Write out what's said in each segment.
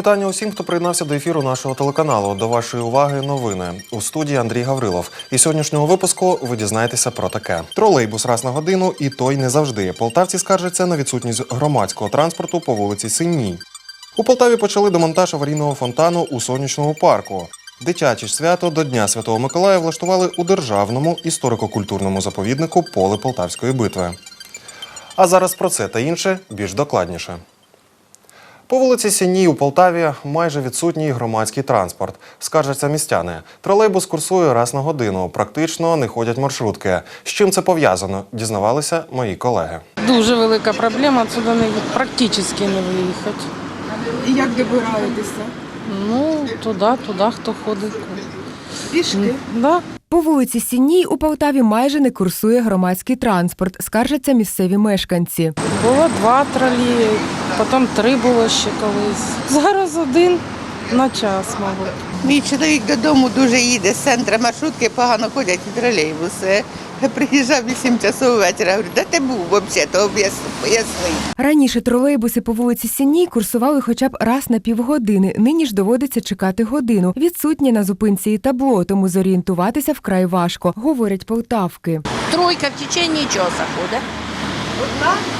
вітання усім, хто приєднався до ефіру нашого телеканалу. До вашої уваги новини у студії Андрій Гаврилов. І сьогоднішнього випуску ви дізнаєтеся про таке: тролейбус раз на годину, і той не завжди. Полтавці скаржаться на відсутність громадського транспорту по вулиці Синній. У Полтаві почали демонтаж аварійного фонтану у сонячному парку. Дитяче свято до Дня Святого Миколая влаштували у державному історико-культурному заповіднику Поле Полтавської битви. А зараз про це та інше більш докладніше. По вулиці Сіній у Полтаві майже відсутній громадський транспорт. Скаржаться містяни. Тролейбус курсує раз на годину. Практично не ходять маршрутки. З чим це пов'язано? Дізнавалися мої колеги. Дуже велика проблема, отсюда не, практично не виїхати. І як добираєтеся? Ну, туди, туди, хто ходить. Пішки. Да. По вулиці Сінній у Полтаві майже не курсує громадський транспорт, скаржаться місцеві мешканці. Було два тролі, потім три було ще колись. Зараз один на час, мабуть. Мій чоловік додому дуже їде з центру маршрутки, погано ходять і тролейбуси. Приїжджав 8 часов вечора. Говорю, де ти був взагалі, то поясни. Раніше тролейбуси по вулиці Сінній курсували хоча б раз на півгодини. Нині ж доводиться чекати годину. Відсутнє на зупинці і табло, тому зорієнтуватися вкрай важко, говорять полтавки. Тройка в течение часу ходить. Одна?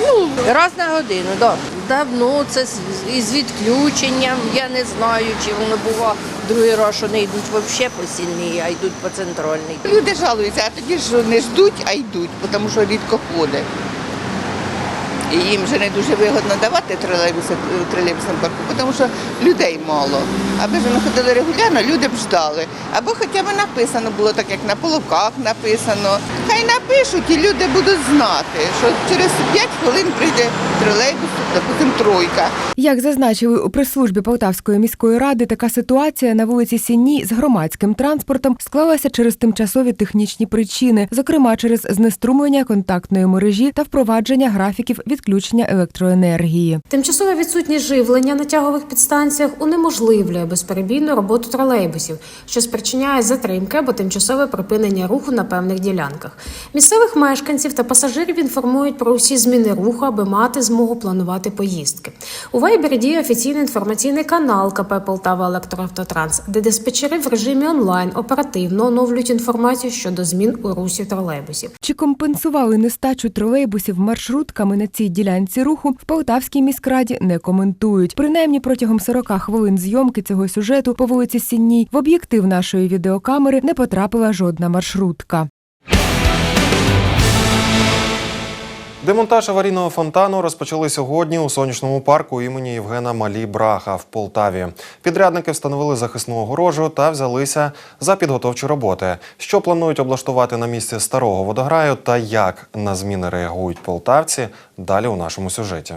Ну, раз на годину, так. Давно це із відключенням. Я не знаю, чи воно було другий раз, що не йдуть взагалі по сільній, а йдуть по центральній. Люди жалуються, а тоді ж не ждуть, а йдуть, тому що рідко ходять. І їм вже не дуже вигодно давати тролейбуси в парку, тому що людей мало. Аби ж вони ходили регулярно, люди б ждали. Або хоча б написано було так, як на полуках написано. Хай напишуть і люди будуть знати, що через 5 хвилин прийде тролейбус, допустим, тройка. Як зазначили у прес-службі Полтавської міської ради, така ситуація на вулиці Сінній з громадським транспортом склалася через тимчасові технічні причини, зокрема через знеструмлення контактної мережі та впровадження графіків відключення електроенергії. Тимчасове відсутність живлення на тягових підстанціях унеможливлює безперебійну роботу тролейбусів, що спричиняє затримки або тимчасове припинення руху на певних ділянках. Місцевих мешканців та пасажирів інформують про усі зміни руху, аби мати змогу планувати поїздки. У Вайбері діє офіційний інформаційний канал КП Полтава Електроавтотранс, де диспетчери в режимі онлайн оперативно оновлюють інформацію щодо змін у русі тролейбусів. Чи компенсували нестачу тролейбусів маршрутками на цій ділянці руху в Полтавській міськраді не коментують. Принаймні протягом 40 хвилин зйомки цього сюжету по вулиці Сінній в об'єктив нашої відеокамери не потрапила жодна маршрутка. Демонтаж аварійного фонтану розпочали сьогодні у сонячному парку імені Євгена Малі Браха в Полтаві. Підрядники встановили захисну огорожу та взялися за підготовчі роботи. Що планують облаштувати на місці старого водограю та як на зміни реагують полтавці? Далі у нашому сюжеті.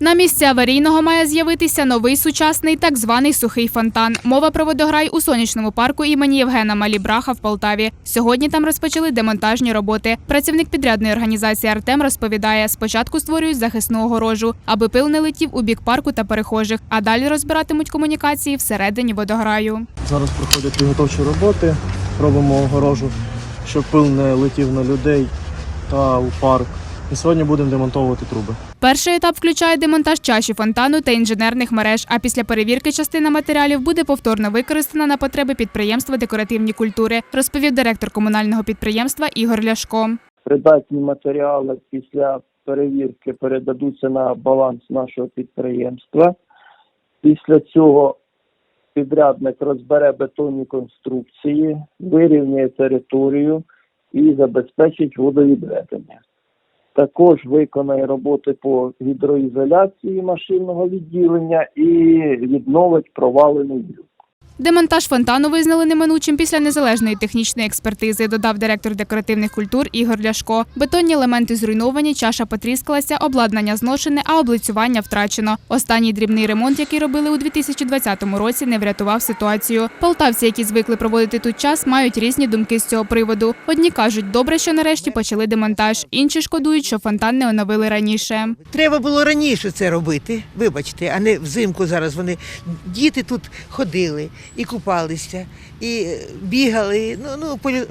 На місці аварійного має з'явитися новий сучасний так званий сухий фонтан. Мова про водограй у сонячному парку імені Євгена Малібраха в Полтаві. Сьогодні там розпочали демонтажні роботи. Працівник підрядної організації Артем розповідає: спочатку створюють захисну огорожу, аби пил не летів у бік парку та перехожих, а далі розбиратимуть комунікації всередині водограю. Зараз проходять підготовчі роботи, робимо огорожу, щоб пил не летів на людей та у парк. І сьогодні будемо демонтовувати труби. Перший етап включає демонтаж чаші фонтану та інженерних мереж. А після перевірки частина матеріалів буде повторно використана на потреби підприємства декоративні культури, розповів директор комунального підприємства Ігор Ляшко. придатні матеріали після перевірки передадуться на баланс нашого підприємства. Після цього підрядник розбере бетонні конструкції, вирівняє територію і забезпечить водовідведення. Також виконає роботи по гідроізоляції машинного відділення і відновить провалений люк. Демонтаж фонтану визнали неминучим після незалежної технічної експертизи, додав директор декоративних культур Ігор Ляшко. Бетонні елементи зруйновані, чаша потріскалася, обладнання зношене, а облицювання втрачено. Останній дрібний ремонт, який робили у 2020 році, не врятував ситуацію. Полтавці, які звикли проводити тут час, мають різні думки з цього приводу. Одні кажуть, добре, що нарешті почали демонтаж, інші шкодують, що фонтан не оновили раніше. Треба було раніше це робити, вибачте, а не взимку зараз вони. Діти тут ходили, і купалися, і е, бігали. Ну, ну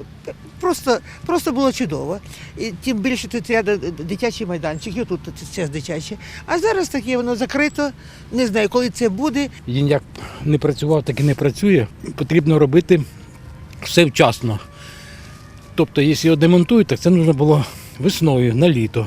просто, просто було чудово. І тим більше тут рядом дитячий майданчик, і тут це дитячий. А зараз таке воно закрито. Не знаю, коли це буде. Він як не працював, так і не працює. Потрібно робити все вчасно. Тобто, якщо його демонтують, так це потрібно було весною на літо,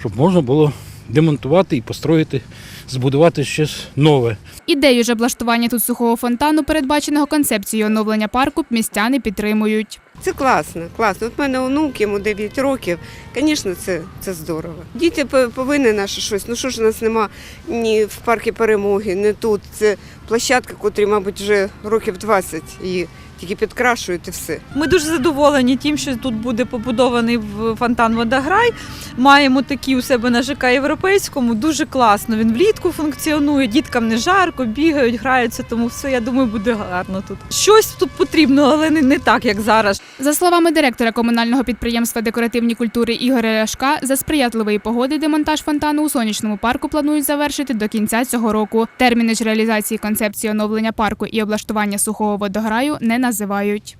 щоб можна було демонтувати і построїти, збудувати щось нове. Ідею ж облаштування тут сухого фонтану, передбаченого концепцією оновлення парку, містяни підтримують. Це класно, класно. От в мене онук, йому 9 років. Звісно, це, це здорово. Діти по- повинні наше щось. Ну що ж у нас нема ні в парку перемоги, ні тут. Це площадка, котрі, мабуть, вже років 20 і тільки підкрашують і все. Ми дуже задоволені тим, що тут буде побудований в- фонтан Водограй. Маємо такі у себе на ЖК європейському. Дуже класно. Він влітку функціонує, діткам не жарко, бігають, граються, тому все, я думаю, буде гарно тут. Щось тут потрібно, але не, не так, як зараз. За словами директора комунального підприємства декоративні культури Ігоря Ляшка, за сприятливої погоди демонтаж фонтану у сонячному парку планують завершити до кінця цього року. Терміни ж реалізації концепції оновлення парку і облаштування сухого водограю не називають називають.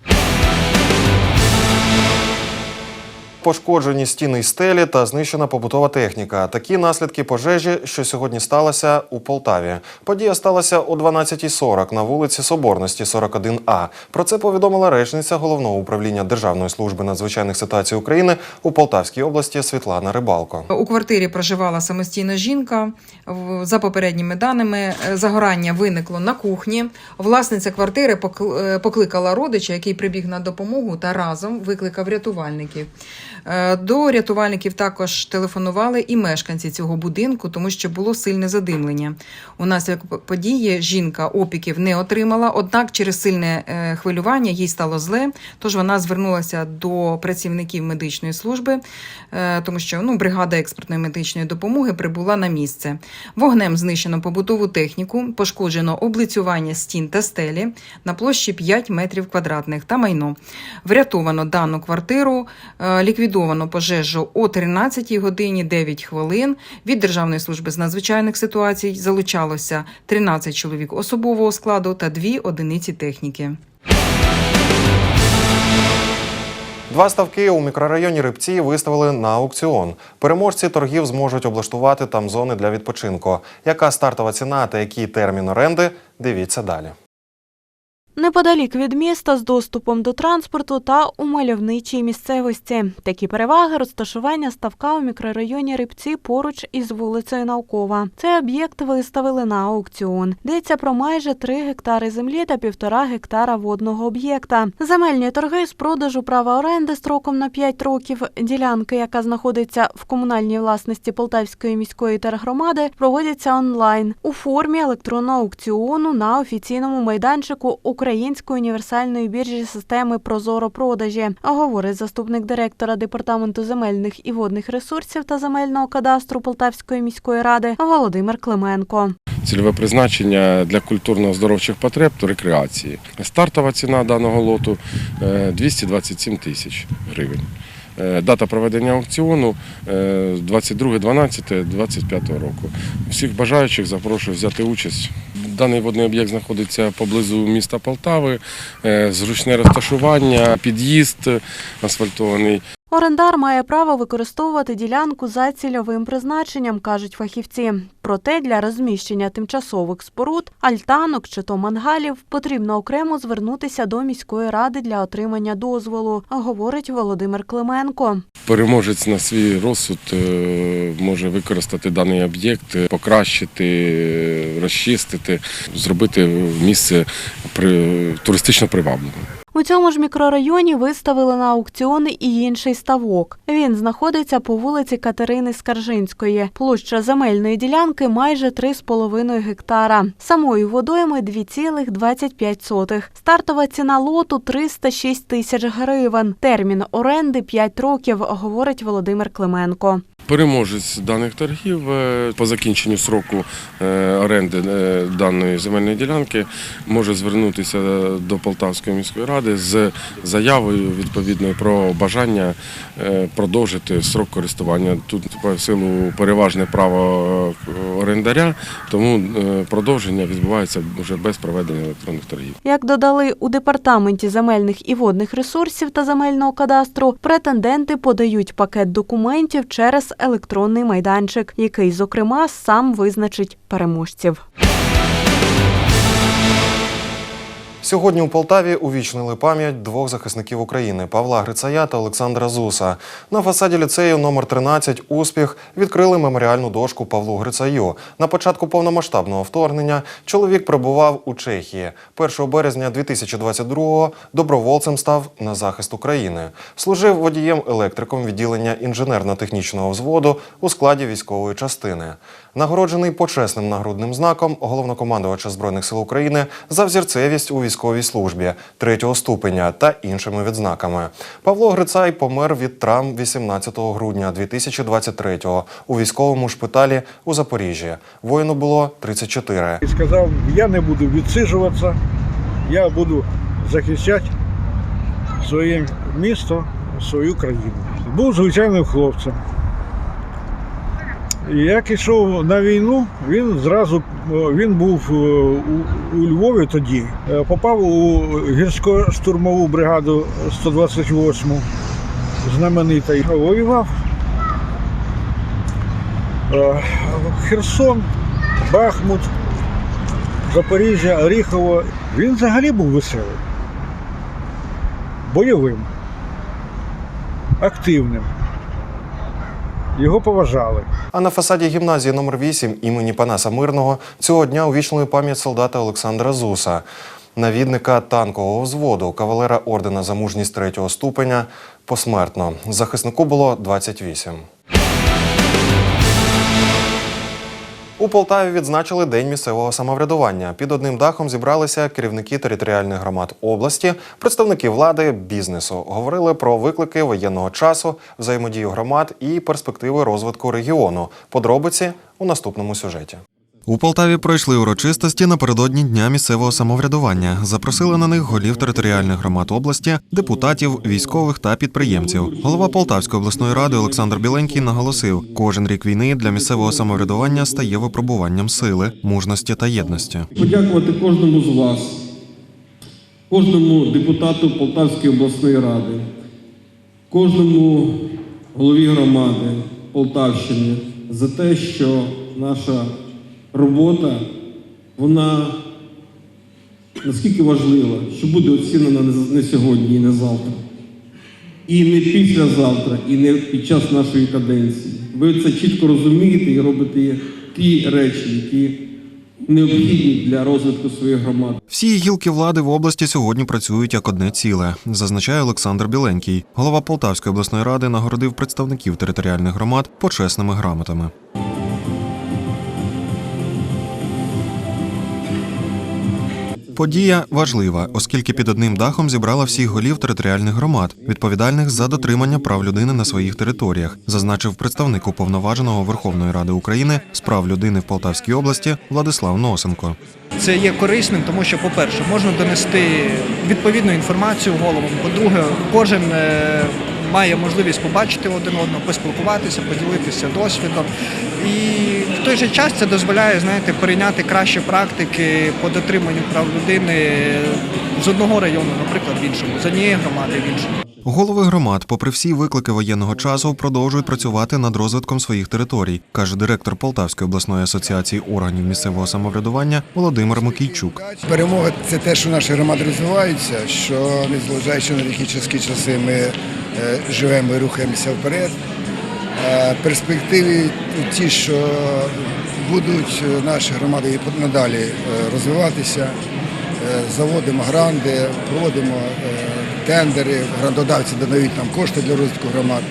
Пошкоджені стіни й стелі та знищена побутова техніка. Такі наслідки пожежі, що сьогодні сталося у Полтаві. Подія сталася о 12.40 на вулиці Соборності, 41А. Про це повідомила речниця головного управління Державної служби надзвичайних ситуацій України у Полтавській області Світлана Рибалко. У квартирі проживала самостійна жінка. За попередніми даними, е, загорання виникло на кухні. Власниця квартири е, покликала родича, який прибіг на допомогу, та разом викликав рятувальників. Е, До рятувальників також телефонували і мешканці цього будинку, тому що було сильне задимлення. Унаслідок п- події жінка опіків не отримала, однак через сильне е, хвилювання їй стало зле. Тож вона звернулася до працівників медичної служби, е, тому що ну, бригада експертної медичної допомоги прибула на місце. Вогнем знищено побутову техніку, пошкоджено облицювання стін та стелі на площі 5 метрів квадратних та майно. Врятовано дану квартиру, е, ліквідовано пожежу о 13 годині 9 хвилин. Від Державної служби з надзвичайних ситуацій залучалося 13 чоловік особового складу та 2 одиниці техніки. Два ставки у мікрорайоні Рибці виставили на аукціон. Переможці торгів зможуть облаштувати там зони для відпочинку. Яка стартова ціна та який термін оренди? Дивіться далі. Неподалік від міста з доступом до транспорту та у мальовничій місцевості. Такі переваги розташування ставка у мікрорайоні Рибці поруч із вулицею Наукова. Цей об'єкт виставили на аукціон. Йдеться про майже 3 гектари землі та півтора гектара водного об'єкта. Земельні торги з продажу права оренди строком на 5 років. Ділянки, яка знаходиться в комунальній власності Полтавської міської тергромади, проводяться онлайн у формі електронного аукціону на офіційному майданчику Української універсальної біржі системи Прозоропродажі, говорить заступник директора департаменту земельних і водних ресурсів та земельного кадастру Полтавської міської ради Володимир Клименко. Цільове призначення для культурно-оздоровчих потреб рекреації. Стартова ціна даного лоту е, 227 тисяч гривень. Е, Дата проведення аукціону е, 22.12.25 року. Всіх бажаючих запрошую взяти участь. Даний водний об'єкт знаходиться поблизу міста Полтави, е, зручне розташування, під'їзд асфальтований. Орендар має право використовувати ділянку за цільовим призначенням, кажуть фахівці. Проте для розміщення тимчасових споруд, альтанок чи то мангалів потрібно окремо звернутися до міської ради для отримання дозволу, говорить Володимир Клименко. Переможець на свій розсуд е, може використати даний об'єкт, е, покращити, е, розчистити, зробити місце туристично привабливим. У цьому ж мікрорайоні виставили на аукціони і інший ставок. Він знаходиться по вулиці Катерини Скаржинської. Площа земельної ділянки майже 3,5 гектара. Самої водойми 2,25. Стартова ціна лоту 306 тисяч гривень. Термін оренди 5 років, говорить Володимир Клименко. Переможець даних торгів е, по закінченню сроку е, оренди е, даної земельної ділянки може звернутися до Полтавської міської ради з заявою відповідною про бажання продовжити срок користування. Тут в силу переважне право орендаря, тому продовження відбувається вже без проведення електронних торгів. Як додали у департаменті земельних і водних ресурсів та земельного кадастру, претенденти подають пакет документів через електронний майданчик, який, зокрема, сам визначить переможців. Сьогодні у Полтаві увічнили пам'ять двох захисників України Павла Грицая та Олександра Зуса. На фасаді ліцею номер 13 Успіх відкрили меморіальну дошку Павлу Грицаю. На початку повномасштабного вторгнення чоловік перебував у Чехії. 1 березня 2022-го добровольцем став на захист України. Служив водієм-електриком відділення інженерно-технічного взводу у складі військової частини. Нагороджений почесним нагрудним знаком головнокомандувача Збройних сил України за взірцевість у військовій службі третього ступеня та іншими відзнаками. Павло Грицай помер від травм 18 грудня 2023-го у військовому шпиталі у Запоріжжі. Воїну було 34. І сказав, я не буду відсиджуватися, я буду захищати своє місто, свою країну. Був звичайним хлопцем. Як йшов на війну, він зразу він був е, у, Львові тоді, е, попав у гірсько-штурмову бригаду 128 знаменитий. Воював е, Херсон, Бахмут, Запоріжжя, Оріхово. Він взагалі був веселий, бойовим, активним. Його поважали. А на фасаді гімназії номер 8 імені Панаса Мирного цього дня увічнили пам'ять солдата Олександра Зуса, навідника танкового взводу, кавалера ордена за мужність третього ступеня посмертно. Захиснику було 28. У Полтаві відзначили День місцевого самоврядування. Під одним дахом зібралися керівники територіальних громад області, представники влади, бізнесу. Говорили про виклики воєнного часу, взаємодію громад і перспективи розвитку регіону. Подробиці у наступному сюжеті. У Полтаві пройшли урочистості напередодні дня місцевого самоврядування. Запросили на них голів територіальних громад області, депутатів, військових та підприємців. Голова Полтавської обласної ради Олександр Біленький наголосив: кожен рік війни для місцевого самоврядування стає випробуванням сили, мужності та єдності. подякувати кожному з вас, кожному депутату Полтавської обласної ради, кожному голові громади Полтавщини за те, що наша робота, вона наскільки важлива, що буде оцінена не сьогодні і не завтра. І не післязавтра, і не під час нашої каденції. Ви це чітко розумієте і робите ті речі, які необхідні для розвитку своєї громади. Всі гілки влади в області сьогодні працюють як одне ціле, зазначає Олександр Біленький. Голова Полтавської обласної ради нагородив представників територіальних громад почесними грамотами. Подія важлива, оскільки під одним дахом зібрала всіх голів територіальних громад, відповідальних за дотримання прав людини на своїх територіях, зазначив представник уповноваженого Верховної Ради України з прав людини в Полтавській області Владислав Носенко. Це є корисним, тому що, по-перше, можна донести відповідну інформацію головам. По-друге, кожен е, має можливість побачити один одного, поспілкуватися, поділитися досвідом. І в той же час це дозволяє, знаєте, прийняти кращі практики по дотриманню прав людини з одного району, наприклад, в іншому, з однієї громади в іншу. Голови громад, попри всі виклики воєнного часу, продовжують працювати над розвитком своїх територій, каже директор Полтавської обласної асоціації органів місцевого самоврядування Володимир Микійчук. Перемога це те, що наші громади розвиваються, що незважаючи на такі тяжкі часи, ми е, живемо і рухаємося вперед. Е, Перспективи ті, що будуть е, наші громади і надалі розвиватися. Е, Заводимо гранди, проводимо е, тендери, грандодавці додають нам кошти для розвитку громад.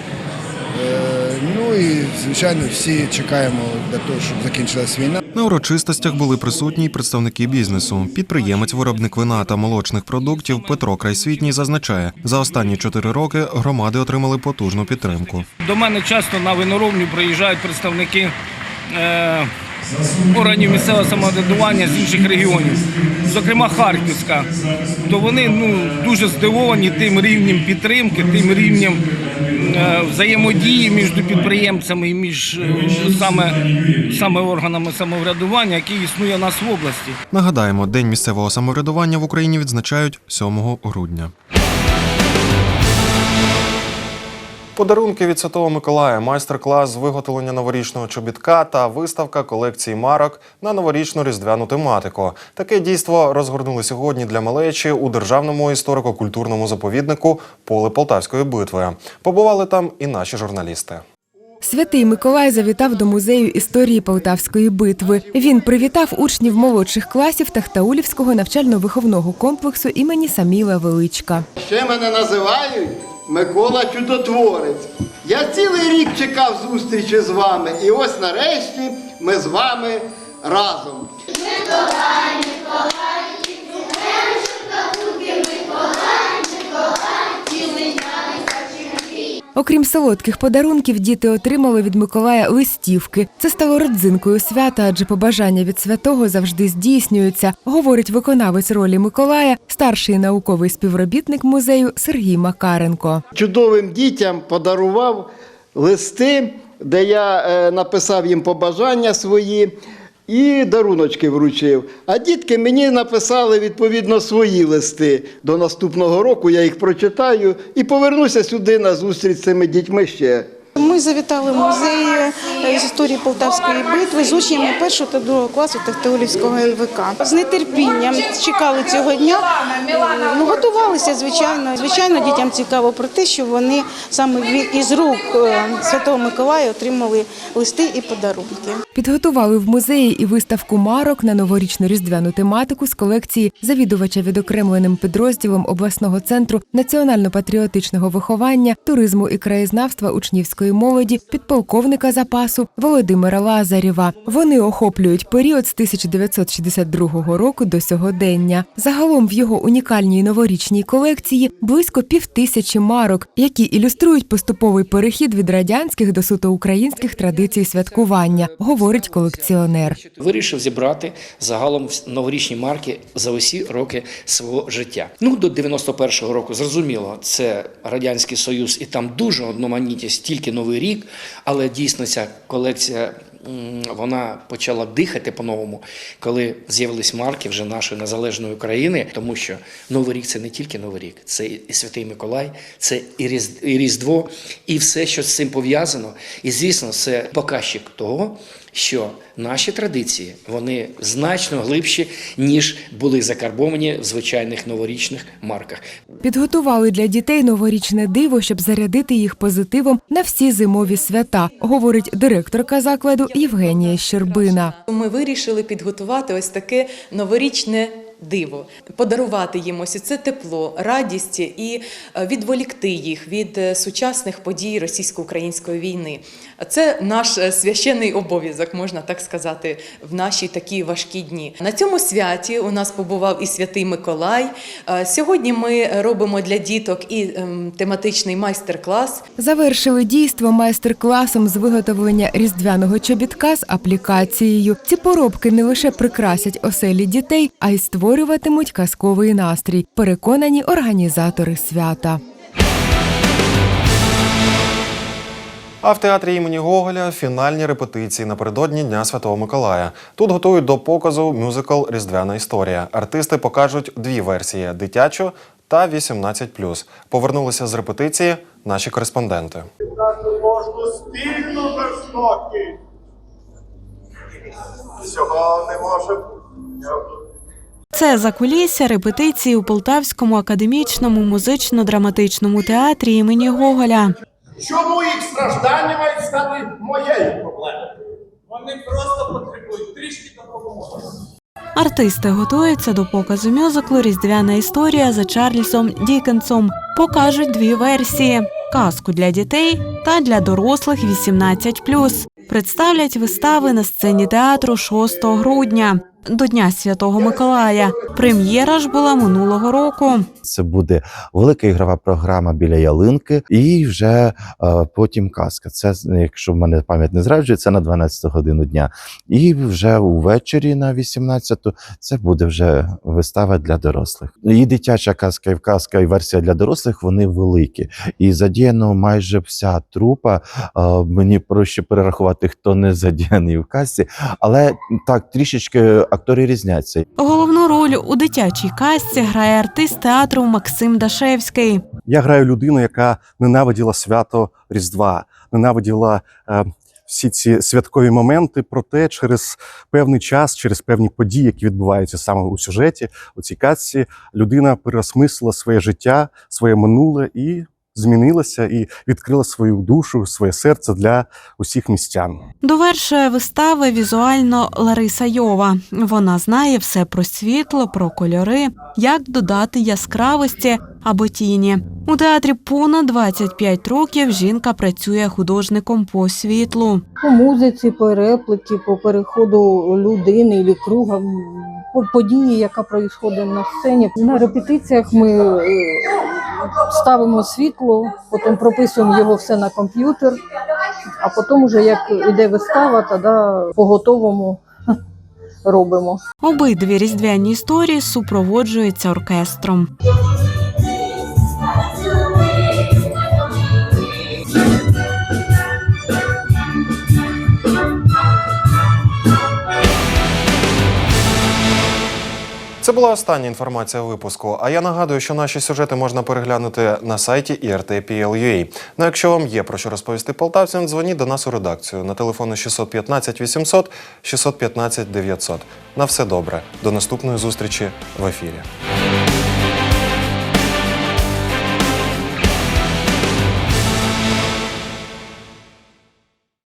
Е, Ну і звичайно всі чекаємо для того, щоб закінчилась війна. На урочистостях були присутні й представники бізнесу. Підприємець, виробник вина та молочних продуктів Петро Крайсвітній зазначає, за останні чотири роки громади отримали потужну підтримку. До мене часто на виноробню приїжджають представники органів місцевого самоврядування з інших регіонів, зокрема Харківська. То вони ну, дуже здивовані тим рівнем підтримки, тим рівнем е, взаємодії між підприємцями і між е, саме, саме органами самоврядування, який існує у нас в області. Нагадаємо, День місцевого самоврядування в Україні відзначають 7 грудня. Подарунки від Святого Миколая, майстер-клас з виготовлення новорічного чобітка та виставка колекції марок на новорічну різдвяну тематику. Таке дійство розгорнули сьогодні для малечі у державному історико-культурному заповіднику Поле Полтавської битви. Побували там і наші журналісти. Святий Миколай завітав до музею історії Полтавської битви. Він привітав учнів молодших класів Тахтаулівського навчально-виховного комплексу імені Саміла Величка. Ще мене називають Микола Чудотворець. Я цілий рік чекав зустрічі з вами, і ось нарешті ми з вами разом. Окрім солодких подарунків, діти отримали від Миколая листівки. Це стало родзинкою свята, адже побажання від святого завжди здійснюються, говорить виконавець ролі Миколая, старший науковий співробітник музею Сергій Макаренко. Чудовим дітям подарував листи, де я е, написав їм побажання свої. І даруночки вручив. А дітки мені написали відповідно свої листи. До наступного року я їх прочитаю і повернуся сюди на зустріч з цими дітьми ще. Ми завітали в музей е, з історії Полтавської битви з учнями першого та другого класу Тахтеулівського ЛВК. З нетерпінням чекали цього дня. Ну, готувалися, звичайно. Звичайно, дітям цікаво про те, що вони саме із рук е, Святого Миколая отримали листи і подарунки. Підготували в музеї і виставку марок на новорічну різдвяну тематику з колекції завідувача відокремленим підрозділом обласного центру національно-патріотичного виховання, туризму і краєзнавства учнівської молоді, підполковника запасу Володимира Лазарєва. Вони охоплюють період з 1962 року до сьогодення. Загалом в його унікальній новорічній колекції близько півтисячі марок, які ілюструють поступовий перехід від радянських до суто українських традицій святкування, говорить колекціонер. Вирішив зібрати загалом новорічні марки за усі роки свого життя. Ну до 91-го року зрозуміло, це радянський союз, і там дуже одноманітність, тільки новий рік. Але дійсно ця колекція вона почала дихати по-новому, коли з'явились марки вже нашої незалежної України, тому що новий рік це не тільки новий рік, це і Святий Миколай, це і Різдво, і все, що з цим пов'язано. І звісно, це показчик того, що наші традиції вони значно глибші, ніж були закарбовані в звичайних новорічних марках. Підготували для дітей новорічне диво, щоб зарядити їх позитивом на всі зимові свята, говорить директорка закладу Євгенія Щербина. Ми вирішили підготувати ось таке новорічне диво, подарувати їм ось це тепло, радість і е, відволікти їх від е, сучасних подій російсько-української війни. Це наш е, священний обов'язок, можна так сказати, в наші такі важкі дні. На цьому святі у нас побував і святий Миколай. Сьогодні ми робимо для діток і ем, тематичний майстер-клас. Завершили дійство майстер-класом з виготовлення різдвяного чобітка з аплікацією. Ці поробки не лише прикрасять оселі дітей, а й створюватимуть казковий настрій. Переконані організатори свята. А в театрі імені Гоголя фінальні репетиції напередодні Дня Святого Миколая. Тут готують до показу мюзикл Різдвяна історія. Артисти покажуть дві версії дитячу та 18+. Повернулися з репетиції наші кореспонденти. нашу кожну спільну безпоки. Цього не може. Це закулісся репетиції у Полтавському академічному музично-драматичному театрі імені Гоголя. Чому їх страждання мають стати моєю проблемою? Вони просто потребують трішки допомоги. Артисти готуються до показу мюзиклу Різдвяна історія за Чарльзом Дікенсом. Покажуть дві версії. казку для дітей та для дорослих 18+. Представлять вистави на сцені театру 6 грудня до Дня Святого Миколая. Прем'єра ж була минулого року. Це буде велика ігрова програма біля ялинки, і вже е, потім казка. Це якщо в мене пам'ять не зраджує, це на 12 годину дня. І вже увечері на 18-ту це буде вже вистава для дорослих. І дитяча казка, і казка, і версія для дорослих вони великі. І задіяно майже вся трупа. Е, мені проще перерахувати, хто не задіяний в казці, але так трішечки актори різняться. Головну роль у дитячій казці грає артист театру Максим Дашевський. Я граю людину, яка ненавиділа свято Різдва, ненавиділа е, всі ці святкові моменти. Проте через певний час, через певні події, які відбуваються саме у сюжеті, у цій казці, людина переосмислила своє життя, своє минуле і змінилася, і відкрила свою душу, своє серце для усіх містян. Довершує вистави візуально Лариса Йова. Вона знає все про світло, про кольори, як додати яскравості або тіні. У театрі понад 25 років жінка працює художником по світлу. по музиці, по репліки, по переходу людини і круга, події, яка відбувається на сцені. На репетиціях ми е, ставимо світло, потім прописуємо його все на комп'ютер, а потім, вже як іде вистава, тоді по готовому робимо. Обидві різдвяні історії супроводжуються оркестром. Була остання інформація випуску. А я нагадую, що наші сюжети можна переглянути на сайті IRT.PL.UA. Ну, якщо вам є про що розповісти полтавцям, дзвоніть до нас у редакцію на телефони 615 800 615 900. На все добре. До наступної зустрічі в ефірі.